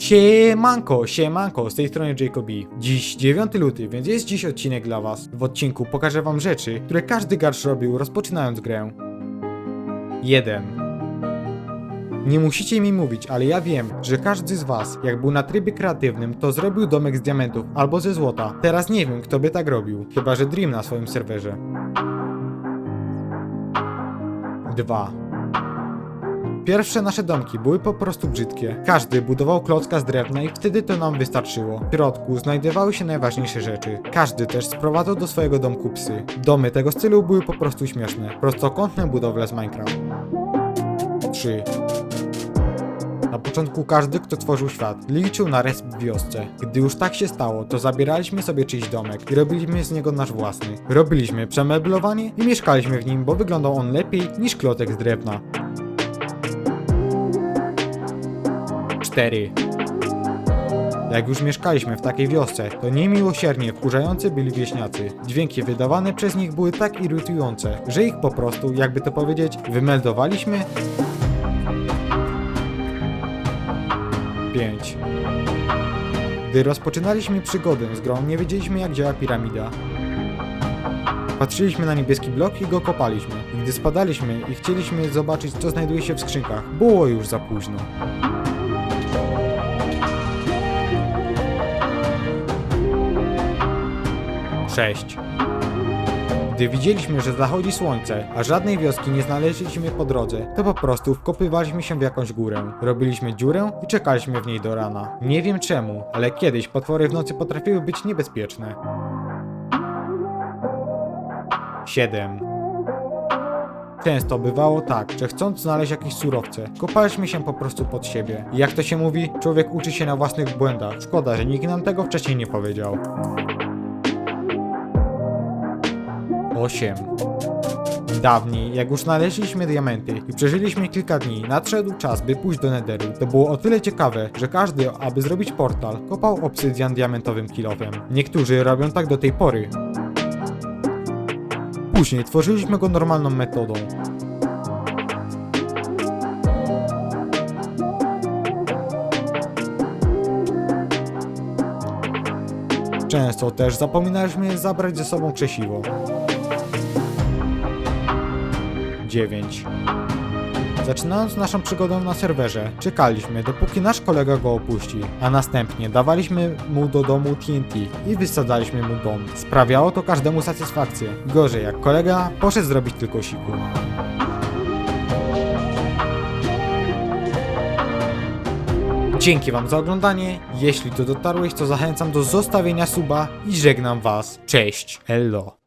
Siemanko, siemanko, z tej strony Jacobi. Dziś 9 luty, więc jest dziś odcinek dla was. W odcinku pokażę wam rzeczy, które każdy gracz robił rozpoczynając grę. 1. Nie musicie mi mówić, ale ja wiem, że każdy z was, jak był na trybie kreatywnym, to zrobił domek z diamentów albo ze złota. Teraz nie wiem, kto by tak robił, chyba że Dream na swoim serwerze. 2. Pierwsze nasze domki były po prostu brzydkie. Każdy budował klocka z drewna i wtedy to nam wystarczyło. W środku znajdowały się najważniejsze rzeczy. Każdy też sprowadzał do swojego domku psy. Domy tego stylu były po prostu śmieszne. Prostokątne budowle z Minecraft. 3. Na początku każdy, kto tworzył świat, liczył na resp w wiosce. Gdy już tak się stało, to zabieraliśmy sobie czyjś domek i robiliśmy z niego nasz własny. Robiliśmy przemeblowanie i mieszkaliśmy w nim, bo wyglądał on lepiej niż klotek z drewna. 4. Jak już mieszkaliśmy w takiej wiosce, to niemiłosiernie wkurzający byli wieśniacy. Dźwięki wydawane przez nich były tak irytujące, że ich po prostu, jakby to powiedzieć, wymeldowaliśmy. 5. Gdy rozpoczynaliśmy przygodę z grą, nie wiedzieliśmy jak działa piramida. Patrzyliśmy na niebieski blok i go kopaliśmy. Gdy spadaliśmy i chcieliśmy zobaczyć co znajduje się w skrzynkach, było już za późno. 6. Gdy widzieliśmy, że zachodzi słońce, a żadnej wioski nie znaleźliśmy po drodze, to po prostu wkopywaliśmy się w jakąś górę. Robiliśmy dziurę i czekaliśmy w niej do rana. Nie wiem czemu, ale kiedyś potwory w nocy potrafiły być niebezpieczne. 7. Często bywało tak, że chcąc znaleźć jakieś surowce, kopaliśmy się po prostu pod siebie. I jak to się mówi, człowiek uczy się na własnych błędach. Szkoda, że nikt nam tego wcześniej nie powiedział. 8. Dawniej, jak już znaleźliśmy diamenty i przeżyliśmy kilka dni, nadszedł czas, by pójść do Netheru. To było o tyle ciekawe, że każdy, aby zrobić portal, kopał obsydian diamentowym kilofem. Niektórzy robią tak do tej pory. Później tworzyliśmy go normalną metodą. Często też zapominaliśmy zabrać ze sobą krzesiwo. 9. Zaczynając naszą przygodę na serwerze, czekaliśmy dopóki nasz kolega go opuści, a następnie dawaliśmy mu do domu TNT i wysadzaliśmy mu dom. Sprawiało to każdemu satysfakcję. Gorzej jak kolega poszedł zrobić tylko siku. Dzięki wam za oglądanie. Jeśli tu dotarłeś, to zachęcam do zostawienia suba i żegnam was. Cześć. Hello.